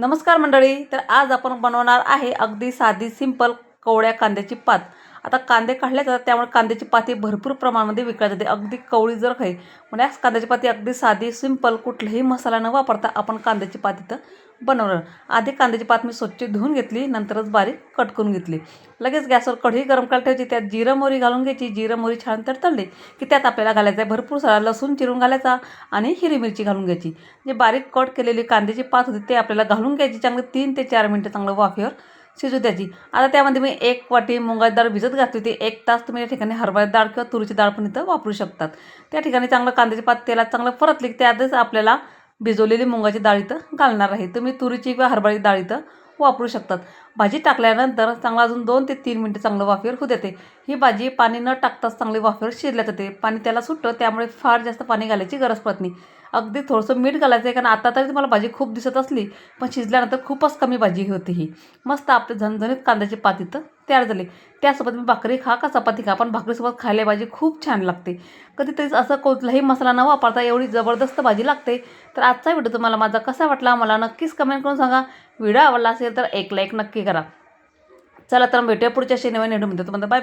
नमस्कार मंडळी तर आज आपण बनवणार आहे अगदी साधी सिंपल कवड्या कांद्याची पात. आता कांदे काढले जातात त्यामुळे कांद्याची पाती भरपूर प्रमाणामध्ये विकल्या जाते. अगदी कवळी जर खाई म्हणजे कांद्याची पाती अगदी साधी सिंपल कुठलाही मसाला न वापरता आपण कांद्याची पाती तर बनवणार आधी कांद्याची पात मी स्वच्छ धुवून घेतली नंतरच बारीक कट करून घेतली. लगेच गॅसवर कढी गरम करायला ठेवायची त्यात जिरं मोहरी घालून घ्यायची. जिरं मोहरी छान तर तळली की त्यात आपल्याला घालायचं आहे भरपूर सारा लसूण चिरून घालायचा आणि हिरवी मिरची घालून घ्यायची. जे बारीक कट केलेली कांद्याची पात होती ते आपल्याला घालून घ्यायची. चांगलं तीन ते चार मिनटं चांगलं वाफेवर शिजू द्यायची. आता त्यामध्ये मी एक वाटी मुगाची डाळ भिजत घातली होती. एक तास तुम्ही या ठिकाणी हरभऱ्याची डाळ किंवा तुरीची डाळ पण इथं वापरू शकतात. त्या ठिकाणी चांगलं कांद्याचे पात तेलात चांगलं परतले की त्यातच आपल्याला भिजवलेली मुगाची डाळ इथं घालणार आहे. तुम्ही तुरीची किंवा हरभऱ्याची डाळ इथं वापरू शकतात. भाजी टाकल्यानंतर चांगला अजून दोन ते तीन मिनटं चांगलं वाफेवर होऊ देते. ही भाजी पाणी न टाकताच चांगली वाफेवर शिरल्या जाते. पाणी त्याला सुटतं त्यामुळे फार जास्त पाणी घालायची गरज पडत नाही. अगदी थोडंसं मीठ घालायचं आहे कारण आता तरी तुम्हाला भाजी खूप दिसत असली पण शिजल्यानंतर खूपच कमी भाजी होती ही. मस्त आपली झणझणीत कांद्याची पात इथं तयार झाली. त्यासोबत मी भाकरी खा का चपाती खा पण भाकरीसोबत खायला भाजी खूप छान लागते. कधीतरी असं कुठलाही मसाला न वापरता एवढी जबरदस्त भाजी लागते. तर आजचा व्हिडिओ तुम्हाला माझा कसा वाटला मला नक्कीच कमेंट करून सांगा. व्हिडिओ आवडला असेल तर एक लाईक नक्की करा. चला तर भेटूया पुढच्या शनिवारी नेडून म्हणतो बाय